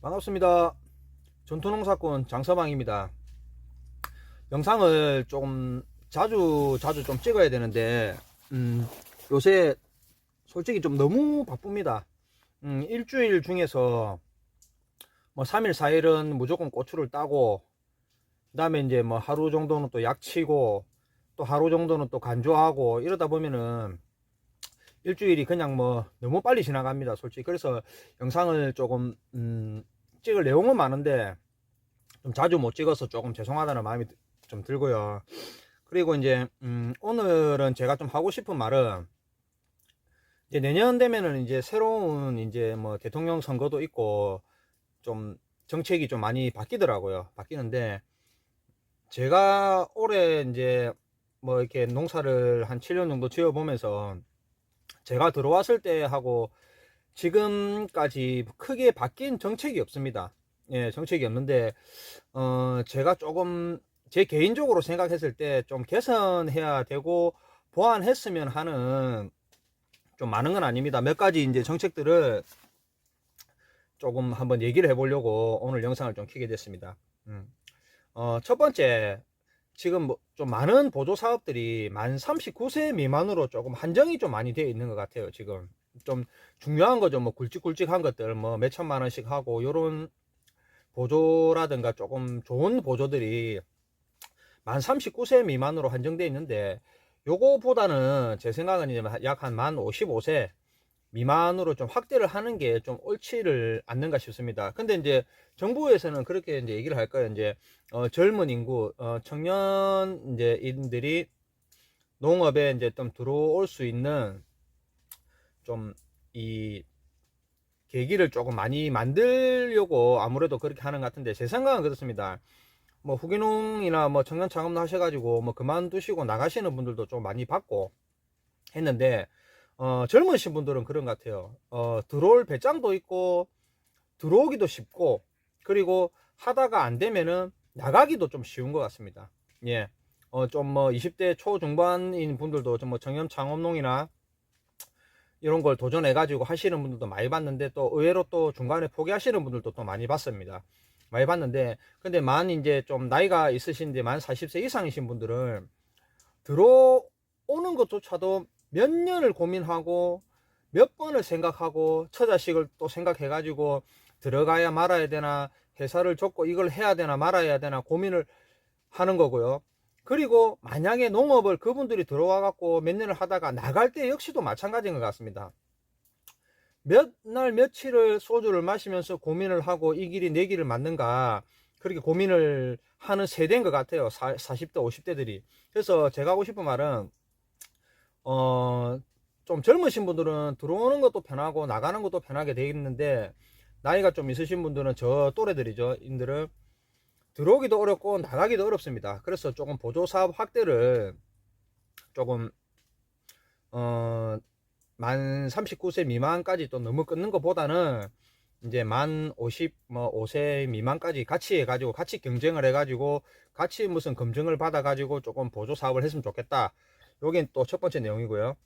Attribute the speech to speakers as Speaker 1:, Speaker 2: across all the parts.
Speaker 1: 반갑습니다. 전투농사꾼 장서방입니다. 영상을 조금 자주 자주 좀 찍어야 되는데 음, 요새 솔직히 좀 너무 바쁩니다. 음, 일주일 중에서 뭐 3일 4일은 무조건 고추를 따고 그 다음에 이제 뭐 하루 정도는 또 약치고 또 하루 정도는 또 간조하고 이러다 보면은 일주일이 그냥 뭐 너무 빨리 지나갑니다 솔직히. 그래서 영상을 조금 음, 찍을 내용은 많은데 좀 자주 못 찍어서 조금 죄송하다는 마음이 좀 들고요. 그리고 이제 음, 오늘은 제가 좀 하고 싶은 말은 이제 내년 되면은 이제 새로운 이제 뭐 대통령 선거도 있고 좀 정책이 좀 많이 바뀌더라고요. 바뀌는데 제가 올해 이제 뭐 이렇게 농사를 한 7년 정도 지어 보면서 제가 들어왔을 때 하고 지금까지 크게 바뀐 정책이 없습니다. 예, 정책이 없는데 어 제가 조금 제 개인적으로 생각했을 때 좀 개선해야 되고 보완했으면 하는 좀 많은 건 아닙니다. 몇 가지 이제 정책들을 조금 한번 얘기를 해보려고 오늘 영상을 좀 켜게 됐습니다. 음. 어, 첫 번째 지금 뭐 좀 많은 보조 사업들이 만 39세 미만으로 조금 한정이 좀 많이 되어 있는 것 같아요. 지금 좀 중요한 거죠. 뭐 굵직굵직한 것들 뭐 몇천만 원씩 하고 요런 보조라든가 조금 좋은 보조들이 만 39세 미만으로 한정되어 있는데 요거보다는 제 생각은 이제 약 한 만 55세 미만으로 좀 확대를 하는 게 좀 옳지를 않는가 싶습니다. 근데 이제 정부에서는 그렇게 이제 얘기를 할 거예요. 이제 어, 젊은 인구, 어, 청년 이제 인들이 농업에 이제 좀 들어올 수 있는 좀 이 계기를 조금 많이 만들려고 아무래도 그렇게 하는 것 같은데 제 생각은 그렇습니다. 뭐 후기농이나 뭐 청년 창업도 하셔가지고 뭐 그만두시고 나가시는 분들도 좀 많이 봤고 했는데 어, 젊으신 분들은 그런 것 같아요. 어, 들어올 배짱도 있고, 들어오기도 쉽고, 그리고 하다가 안 되면은 나가기도 좀 쉬운 것 같습니다. 예. 어, 좀 뭐 20대 초중반인 분들도 좀뭐 청년 창업농이나 이런 걸 도전해가지고 하시는 분들도 많이 봤는데 또 의외로 또 중간에 포기하시는 분들도 또 많이 봤습니다. 많이 봤는데, 근데 만 이제 좀 나이가 있으신데 만 40세 이상이신 분들은 들어오는 것조차도 몇 년을 고민하고 몇 번을 생각하고 처자식을 또 생각해 가지고 들어가야 말아야 되나 회사를 줬고 이걸 해야 되나 말아야 되나 고민을 하는 거고요. 그리고 만약에 농업을 그분들이 들어와 갖고 몇 년을 하다가 나갈 때 역시도 마찬가지인 것 같습니다. 몇 날 며칠을 소주를 마시면서 고민을 하고 이 길이 내 길을 맞는가 그렇게 고민을 하는 세대인 것 같아요. 40대, 50대들이. 그래서 제가 하고 싶은 말은 어, 좀 젊으신 분들은 들어오는 것도 편하고 나가는 것도 편하게 되어 있는데 나이가 좀 있으신 분들은 저 또래들이죠. 인들은 들어오기도 어렵고 나가기도 어렵습니다. 그래서 조금 보조 사업 확대를 조금 어, 만 39세 미만까지 또 너무 끊는 것보다는 이제 만 50, 뭐 5세 미만까지 같이 해가지고 같이 경쟁을 해가지고 같이 무슨 검증을 받아가지고 조금 보조 사업을 했으면 좋겠다. 여긴 또 첫 번째 내용이고요.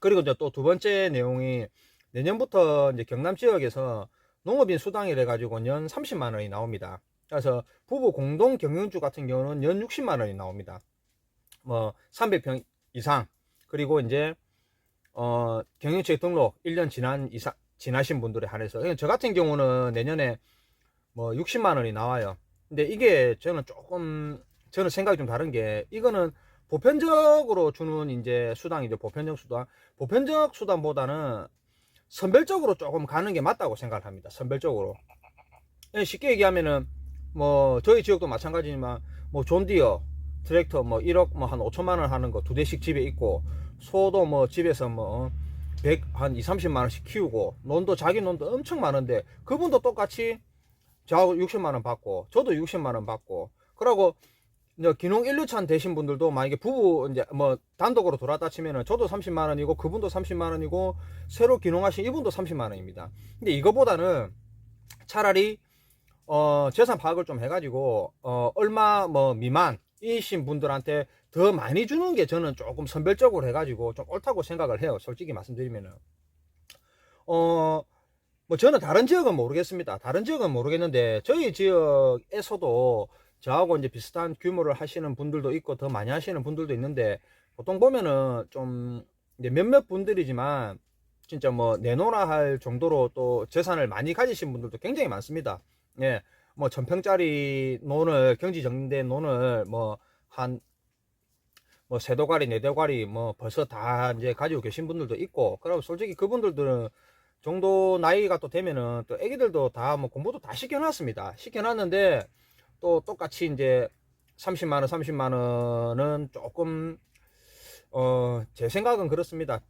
Speaker 1: 그리고 이제 또 두 번째 내용이 내년부터 이제 경남 지역에서 농업인 수당이래 가지고 연 30만 원이 나옵니다. 그래서 부부 공동 경영주 같은 경우는 연 60만 원이 나옵니다. 뭐 300평 이상 그리고 이제 어 경영체 등록 1년 지난 이상 지나신 분들에 한해서 저 같은 경우는 내년에 뭐 60만 원이 나와요. 근데 이게 저는 조금 저는 생각이 좀 다른 게 이거는 보편적으로 주는 이제 수당이죠. 보편적 수당. 보편적 수당보다는 선별적으로 조금 가는 게 맞다고 생각을 합니다. 선별적으로. 예, 쉽게 얘기하면은 뭐 저희 지역도 마찬가지지만 뭐 존디어 트랙터 뭐 1억 뭐 한 5천만 원 하는 거 두 대씩 집에 있고 소도 뭐 집에서 뭐 100, 한 2, 30만 원씩 키우고 논도 자기 논도 엄청 많은데 그분도 똑같이 저하고 60만 원 받고 저도 60만 원 받고 그러고 이제 기농 1류찬 되신 분들도 만약에 부부 이제 뭐 단독으로 돌아다 치면은 저도 30만 원이고 그분도 30만 원이고 새로 기농하신 이분도 30만 원입니다. 근데 이거보다는 차라리 어 재산 파악을 좀 해가지고 어 얼마 뭐 미만이신 분들한테 더 많이 주는 게 저는 조금 선별적으로 해가지고 좀 옳다고 생각을 해요. 솔직히 말씀드리면은 어, 뭐 저는 다른 지역은 모르겠습니다. 다른 지역은 모르겠는데 저희 지역에서도 저하고 이제 비슷한 규모를 하시는 분들도 있고 더 많이 하시는 분들도 있는데 보통 보면은 좀 이제 몇몇 분들이지만 진짜 뭐 내놓으라 할 정도로 또 재산을 많이 가지신 분들도 굉장히 많습니다. 예. 뭐 천평짜리 논을 경지 정리된 논을 뭐 한 뭐 세도가리 네도가리 뭐 벌써 다 이제 가지고 계신 분들도 있고 그럼 솔직히 그분들들은 정도 나이가 또 되면은 또 애기들도 다 뭐 공부도 다 시켜놨습니다. 시켜놨는데 또 똑같이 이제 30만 원, 30만 원은 조금 어 제 생각은 그렇습니다.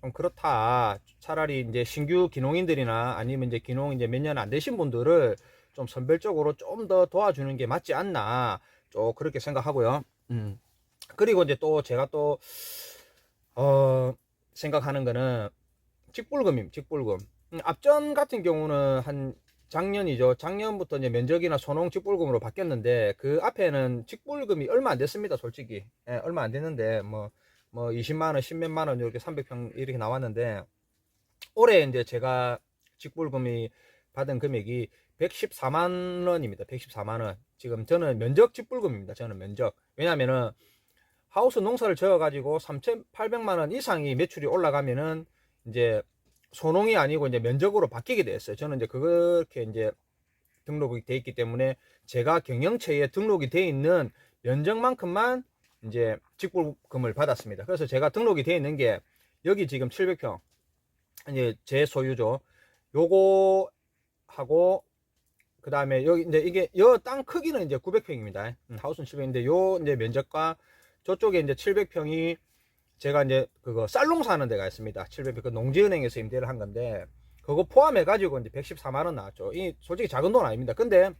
Speaker 1: 좀 그렇다. 차라리 이제 신규 기농인들이나 아니면 이제 기농 이제 몇 년 안 되신 분들을 좀 선별적으로 좀 더 도와주는 게 맞지 않나. 좀 그렇게 생각하고요. 음. 그리고 이제 또 제가 또, 어, 생각하는 거는 직불금임, 직불금. 음, 앞전 같은 경우는 한 작년이죠. 작년부터 이제 면적이나 소농 직불금으로 바뀌었는데 그 앞에는 직불금이 얼마 안 됐습니다, 솔직히. 예, 얼마 안 됐는데 뭐, 뭐 20만 원, 10몇만 원 이렇게 300평 이렇게 나왔는데 올해 이제 제가 직불금이 받은 금액이 114만 원입니다. 114만 원. 지금 저는 면적 직불금입니다. 저는 면적. 왜냐면은 하우스 농사를 지어 가지고 3,800만 원 이상이 매출이 올라가면은 이제 소농이 아니고 이제 면적으로 바뀌게 됐어요. 저는 이제 그렇게 이제 등록이 돼 있기 때문에 제가 경영체에 등록이 돼 있는 면적만큼만 이제 직불금을 받았습니다. 그래서 제가 등록이 돼 있는 게 여기 지금 700평 이제 제 소유죠. 요거 하고 그 다음에 여기 이제 이게 여 땅 크기는 이제 900평입니다. 음, 하우스는 700인데 요 이제 면적과 저쪽에 이제 700평이 제가 이제 그거 쌀농 사는 데가 있습니다. 700평 그 농지은행에서 임대를 한 건데 그거 포함해 가지고 이제 114만 원 나왔죠. 이 솔직히 작은 돈 아닙니다. 근데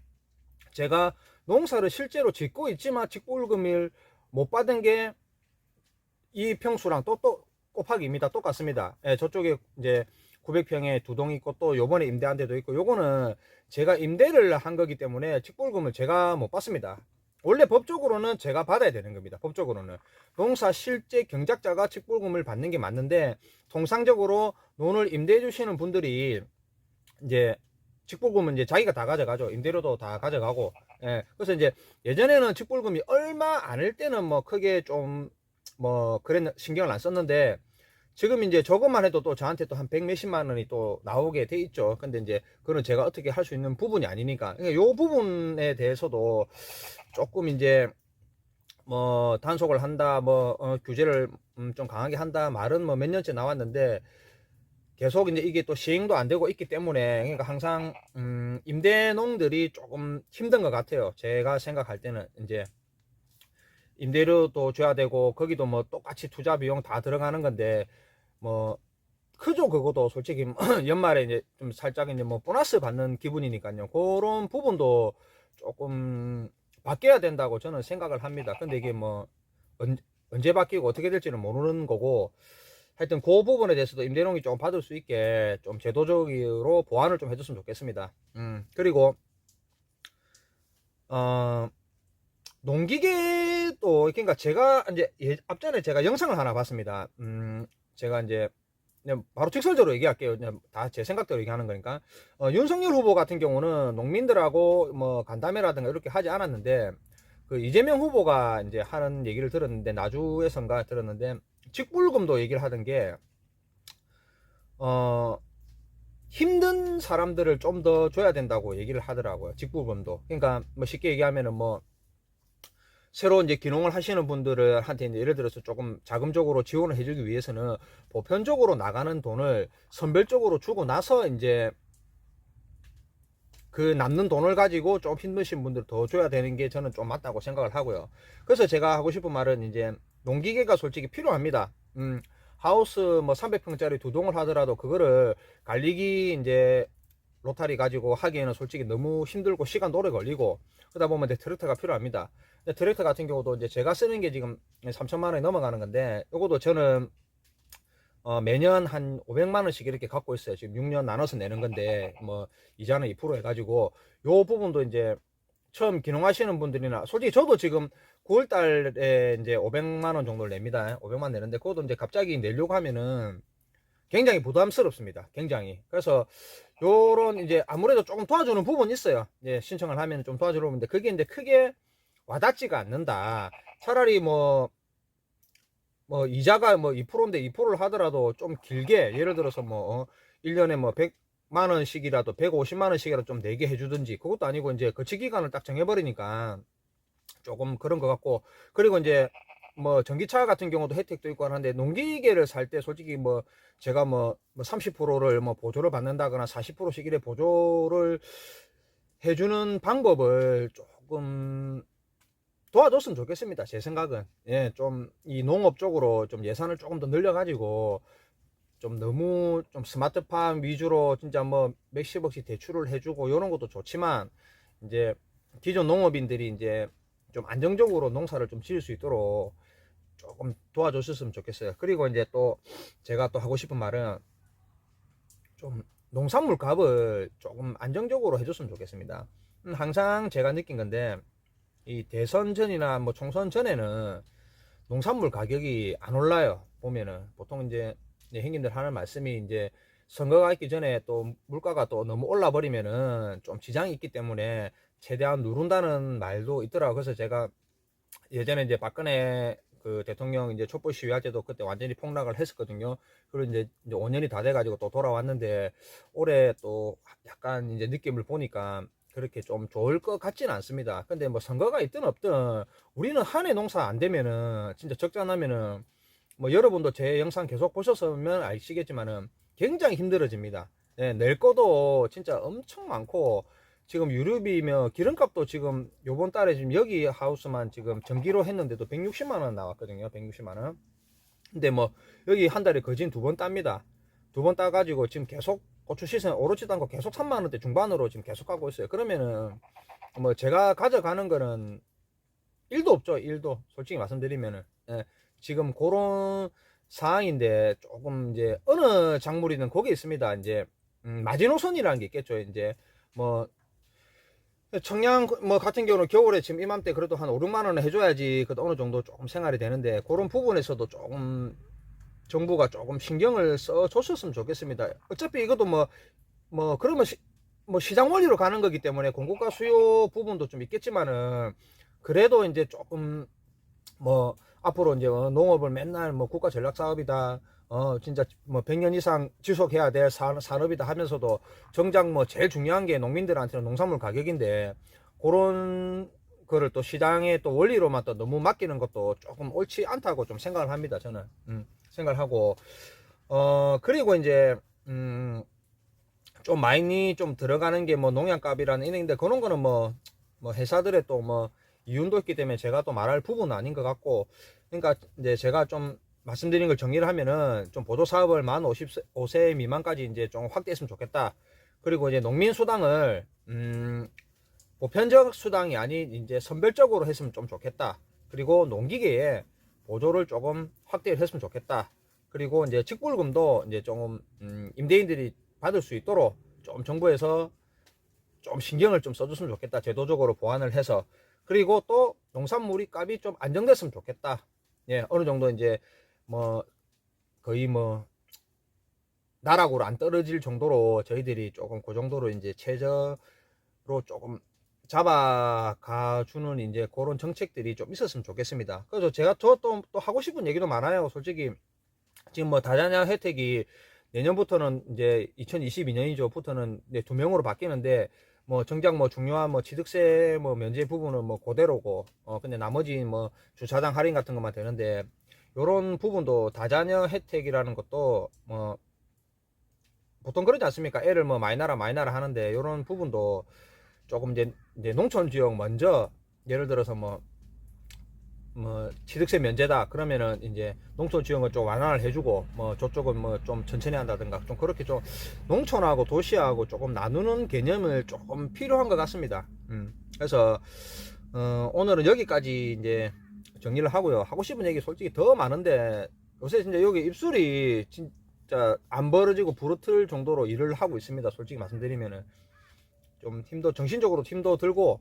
Speaker 1: 제가 농사를 실제로 짓고 있지만 직불금을 못 받은 게 이 평수랑 또 또 곱하기입니다. 똑같습니다. 예, 저쪽에 이제 900평에 두 동 있고 또 요번에 임대한 데도 있고 요거는 제가 임대를 한 거기 때문에 직불금을 제가 못 받습니다. 원래 법적으로는 제가 받아야 되는 겁니다. 법적으로는 농사 실제 경작자가 직불금을 받는 게 맞는데 통상적으로 논을 임대해 주시는 분들이 이제 직불금은 이제 자기가 다 가져가죠. 임대료도 다 가져가고. 예. 그래서 이제 예전에는 직불금이 얼마 안을 때는 뭐 크게 좀 뭐 그랬 신경을 안 썼는데 지금 이제 저것만 해도 또 저한테 또 한 백 몇십만 원이 또 나오게 돼 있죠. 근데 이제 그건 제가 어떻게 할 수 있는 부분이 아니니까. 그러니까 요 부분에 대해서도 조금 이제 뭐 단속을 한다, 뭐 어, 규제를 음, 좀 강하게 한다 말은 뭐 몇 년째 나왔는데 계속 이제 이게 또 시행도 안 되고 있기 때문에 그러니까 항상 음, 임대농들이 조금 힘든 것 같아요. 제가 생각할 때는 이제 임대료도 줘야 되고 거기도 뭐 똑같이 투자 비용 다 들어가는 건데 뭐 크죠 그거도 솔직히 연말에 이제 좀 살짝 이제 뭐 보너스 받는 기분이니까요. 그런 부분도 조금 바뀌어야 된다고 저는 생각을 합니다. 근데 이게 뭐 언, 언제 바뀌고 어떻게 될지는 모르는 거고 하여튼 그 부분에 대해서도 임대료이 좀 받을 수 있게 좀 제도적으로 보완을 좀 해줬으면 좋겠습니다. 음 그리고 어 농기계도 그러니까 제가 이제 예, 앞전에 제가 영상을 하나 봤습니다. 음 제가 이제 그냥 바로 직설적으로 얘기할게요. 다제 생각대로 얘기하는 거니까. 어, 윤석열 후보 같은 경우는 농민들하고 뭐 간담회라든가 이렇게 하지 않았는데 그 이재명 후보가 이제 하는 얘기를 들었는데 나주에선가 들었는데 직불금도 얘기를 하던 게 어, 힘든 사람들을 좀 더 줘야 된다고 얘기를 하더라고요. 직불금도. 그러니까 뭐 쉽게 얘기하면은 뭐 새로 이제 기농을 하시는 분들을 한테 이제 예를 들어서 조금 자금적으로 지원을 해주기 위해서는 보편적으로 나가는 돈을 선별적으로 주고 나서 이제 그 남는 돈을 가지고 좀 힘드신 분들 더 줘야 되는 게 저는 좀 맞다고 생각을 하고요. 그래서 제가 하고 싶은 말은 이제 농기계가 솔직히 필요합니다. 음, 하우스 뭐 300평짜리 두 동을 하더라도 그거를 관리기 이제 로타리 가지고 하기에는 솔직히 너무 힘들고 시간도 오래 걸리고 그러다 보면 이제 트랙터가 필요합니다. 트랙터 같은 경우도 이제 제가 쓰는 게 지금 3천만 원이 넘어가는 건데 이것도 저는 어, 매년 한 500만 원씩 이렇게 갖고 있어요. 지금 6년 나눠서 내는 건데 뭐 이자는 2% 해가지고 요 부분도 이제 처음 기농하시는 분들이나 솔직히 저도 지금 9월 달에 이제 500만 원 정도를 냅니다. 500만 내는데 그것도 이제 갑자기 내려고 하면은 굉장히 부담스럽습니다. 굉장히. 그래서 요런 이제 아무래도 조금 도와주는 부분이 있어요. 예, 신청을 하면 좀 도와주는 부분인데 그게 이제 크게 와닿지가 않는다. 차라리 뭐, 뭐, 이자가 뭐 2%인데 2%를 하더라도 좀 길게, 예를 들어서 뭐, 어, 1년에 뭐 100만 원씩이라도 150만 원씩이라도 좀 내게 해주든지, 그것도 아니고 이제 거치 기간을 딱 정해버리니까 조금 그런 것 같고, 그리고 이제 뭐 전기차 같은 경우도 혜택도 있고 하는데 농기계를 살 때 솔직히 뭐 제가 뭐 30%를 뭐 보조를 받는다거나 40%씩 이래 보조를 해주는 방법을 조금 도와줬으면 좋겠습니다. 제 생각은. 예, 좀 이 농업 쪽으로 좀 예산을 조금 더 늘려가지고 좀 너무 좀 스마트팜 위주로 진짜 뭐 몇십억씩 대출을 해주고 이런 것도 좋지만 이제 기존 농업인들이 이제 좀 안정적으로 농사를 좀 지을 수 있도록 조금 도와줬으면 좋겠어요. 그리고 이제 또 제가 또 하고 싶은 말은 좀 농산물 값을 조금 안정적으로 해줬으면 좋겠습니다. 음, 항상 제가 느낀 건데 이 대선 전이나 뭐 총선 전에는 농산물 가격이 안 올라요. 보면은 보통 이제 네, 형님들 하는 말씀이 이제 선거가 있기 전에 또 물가가 또 너무 올라 버리면은 좀 지장이 있기 때문에 최대한 누른다는 말도 있더라고요. 그래서 제가 예전에 이제 박근혜 그 대통령 이제 촛불 시위할 때도 그때 완전히 폭락을 했었거든요. 그리고 이제, 이제 5년이 다 돼가지고 또 돌아왔는데 올해 또 약간 이제 느낌을 보니까 그렇게 좀 좋을 것 같지는 않습니다. 근데 뭐 선거가 있든 없든 우리는 한 해 농사 안 되면은 진짜 적자 나면은 뭐 여러분도 제 영상 계속 보셨으면 아시겠지만은 굉장히 힘들어집니다. 네, 낼 거도 진짜 엄청 많고 지금 유류비며 기름값도 지금 요번 달에 지금 여기 하우스만 지금 전기로 했는데도 160만 원 나왔거든요. 160만 원. 근데 뭐 여기 한 달에 거진 두 번 땁니다. 두 번 따가지고 지금 계속 고추 시세 오르지도 않고 계속 3만 원대 중반으로 지금 계속 가고 있어요. 그러면은 뭐 제가 가져가는 거는 1도 없죠. 1도 솔직히 말씀드리면은 예, 지금 그런 상황인데 조금 이제 어느 작물이든 거기 있습니다. 이제 음, 마지노선이라는 게 있겠죠. 이제 뭐 청양 뭐 같은 경우는 겨울에 지금 이맘때 그래도 한 5, 6만 원을 해줘야지 그래도 어느 정도 조금 생활이 되는데 그런 부분에서도 조금 정부가 조금 신경을 써 줬었으면 좋겠습니다. 어차피 이것도 뭐 뭐 그러면 시, 뭐 시장 원리로 가는 거기 때문에 공급과 수요 부분도 좀 있겠지만은 그래도 이제 조금 뭐 앞으로 이제 어, 농업을 맨날 뭐 국가 전략 사업이다. 어 진짜 뭐 100년 이상 지속해야 될 산, 산업이다 하면서도 정작 뭐 제일 중요한 게 농민들한테는 농산물 가격인데 그런 거를 또 시장의 또 원리로만 또 너무 맡기는 것도 조금 옳지 않다고 좀 생각을 합니다 저는. 음, 생각을 하고. 어 그리고 이제 음 좀 많이 좀 들어가는 게 뭐 농약값이라는 이런데 그런 거는 뭐뭐 회사들의 또뭐 이윤도 있기 때문에 제가 또 말할 부분은 아닌 것 같고 그러니까 이제 제가 좀 말씀드린 걸 정리를 하면은 좀 보조 사업을 만 55세 미만까지 이제 좀 확대했으면 좋겠다. 그리고 이제 농민 수당을 음 보편적 수당이 아닌 이제 선별적으로 했으면 좀 좋겠다. 그리고 농기계에 보조를 조금 확대를 했으면 좋겠다. 그리고 이제 직불금도 이제 조금 음 임대인들이 받을 수 있도록 좀 정부에서 좀 신경을 좀 써줬으면 좋겠다. 제도적으로 보완을 해서 그리고 또 농산물이 값이 좀 안정됐으면 좋겠다. 예, 어느 정도 이제 뭐 거의 뭐 나락으로 안 떨어질 정도로 저희들이 조금 그 정도로 이제 최저로 조금 잡아가 주는 이제 그런 정책들이 좀 있었으면 좋겠습니다. 그래서 제가 저또또 하고 싶은 얘기도 많아요. 솔직히 지금 뭐 다자녀 혜택이 내년부터는 이제 2022년이죠부터는 두 명으로 바뀌는데 뭐 정작 뭐 중요한 뭐 취득세 뭐 면제 부분은 뭐 그대로고 어 근데 나머지 뭐 주차장 할인 같은 것만 되는데 요런 부분도 다자녀 혜택이라는 것도 뭐 보통 그러지 않습니까? 애를 뭐 마이너라 마이너라 하는데 요런 부분도 조금 이제, 이제 농촌 지역 먼저 예를 들어서 뭐, 뭐 취득세 면제다 그러면은 이제 농촌 지역은 좀 완화를 해주고 뭐 저쪽은 뭐 좀 천천히 한다든가 좀 그렇게 좀 농촌하고 도시하고 조금 나누는 개념을 조금 필요한 것 같습니다. 음. 그래서 어, 오늘은 여기까지 이제 정리를 하고요. 하고 싶은 얘기 솔직히 더 많은데 요새 진짜 여기 입술이 진짜 안 벌어지고 부르틀 정도로 일을 하고 있습니다. 솔직히 말씀드리면은 좀 힘도 정신적으로 힘도 들고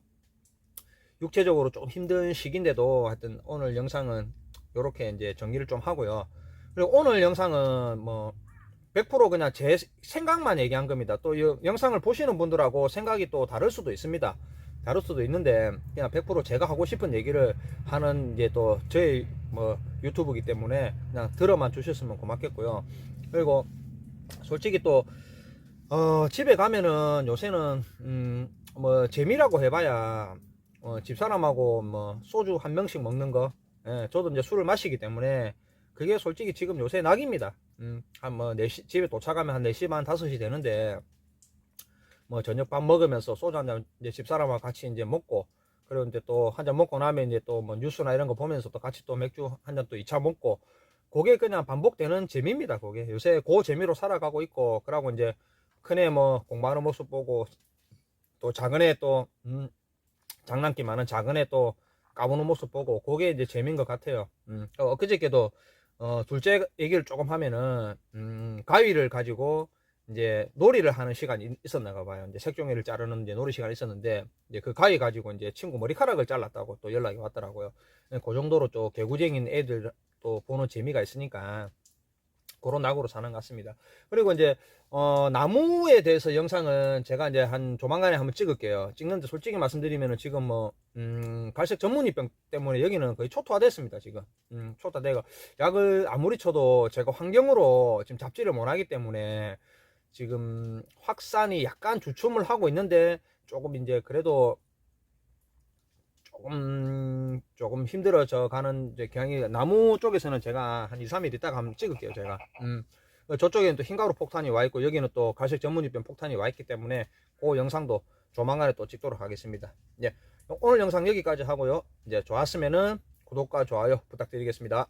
Speaker 1: 육체적으로 좀 힘든 시기인데도 하여튼 오늘 영상은 이렇게 이제 정리를 좀 하고요. 그리고 오늘 영상은 뭐 100% 그냥 제 생각만 얘기한 겁니다. 또이 영상을 보시는 분들하고 생각이 또 다를 수도 있습니다. 다를 수도 있는데 그냥 100% 제가 하고 싶은 얘기를 하는 이제 또 저희 뭐 유튜브이기 때문에 그냥 들어만 주셨으면 고맙겠고요. 그리고 솔직히 또 어, 집에 가면은 요새는 음, 뭐 재미라고 해봐야 어, 집사람하고 뭐 소주 한 병씩 먹는 거 예, 저도 이제 술을 마시기 때문에 그게 솔직히 지금 요새 낙입니다. 음, 한뭐 4시, 집에 도착하면 한 4시 반 5시 되는데 뭐 저녁 밥 먹으면서 소주 한 잔 이제 집사람하고 같이 이제 먹고 그리고 이제 또 한 잔 먹고 나면 이제 또 뭐 뉴스나 이런 거 보면서 또 같이 또 맥주 한 잔 또 2차 먹고 그게 그냥 반복되는 재미입니다. 그게 요새 그 재미로 살아가고 있고 그러고 이제 큰애 뭐 공부하는 모습 보고 또 작은애 또 음, 장난기 많은 작은애 또 까부는 모습 보고 그게 이제 재미인 것 같아요. 음, 어, 엊그저께도 어, 둘째 얘기를 조금 하면은 음, 가위를 가지고 이제 놀이를 하는 시간이 있었나 봐요. 이제 색종이를 자르는 이제 놀이 시간이 있었는데 이제 그 가위 가지고 이제 친구 머리카락을 잘랐다고 또 연락이 왔더라고요. 그 정도로 또 개구쟁이인 애들 또 보는 재미가 있으니까 그런 낙으로 사는 것 같습니다. 그리고 이제 어, 나무에 대해서 영상은 제가 이제 한 조만간에 한번 찍을게요. 찍는데 솔직히 말씀드리면은 지금 뭐 음, 갈색 전문이병 때문에 여기는 거의 초토화됐습니다. 지금 음, 초토화되고 약을 아무리 쳐도 제가 환경으로 지금 잡지를 못하기 때문에 지금 확산이 약간 주춤을 하고 있는데 조금 이제 그래도 조금 조금 힘들어져 가는 이제 경향이 나무 쪽에서는 제가 한 2, 3일 있다가 한번 찍을게요 제가. 음. 저쪽에는 또 흰가루 폭탄이 와 있고 여기는 또 갈색 전문입병 폭탄이 와 있기 때문에 그 영상도 조만간에 또 찍도록 하겠습니다. 예, 오늘 영상 여기까지 하고요. 이제 좋았으면은 구독과 좋아요 부탁드리겠습니다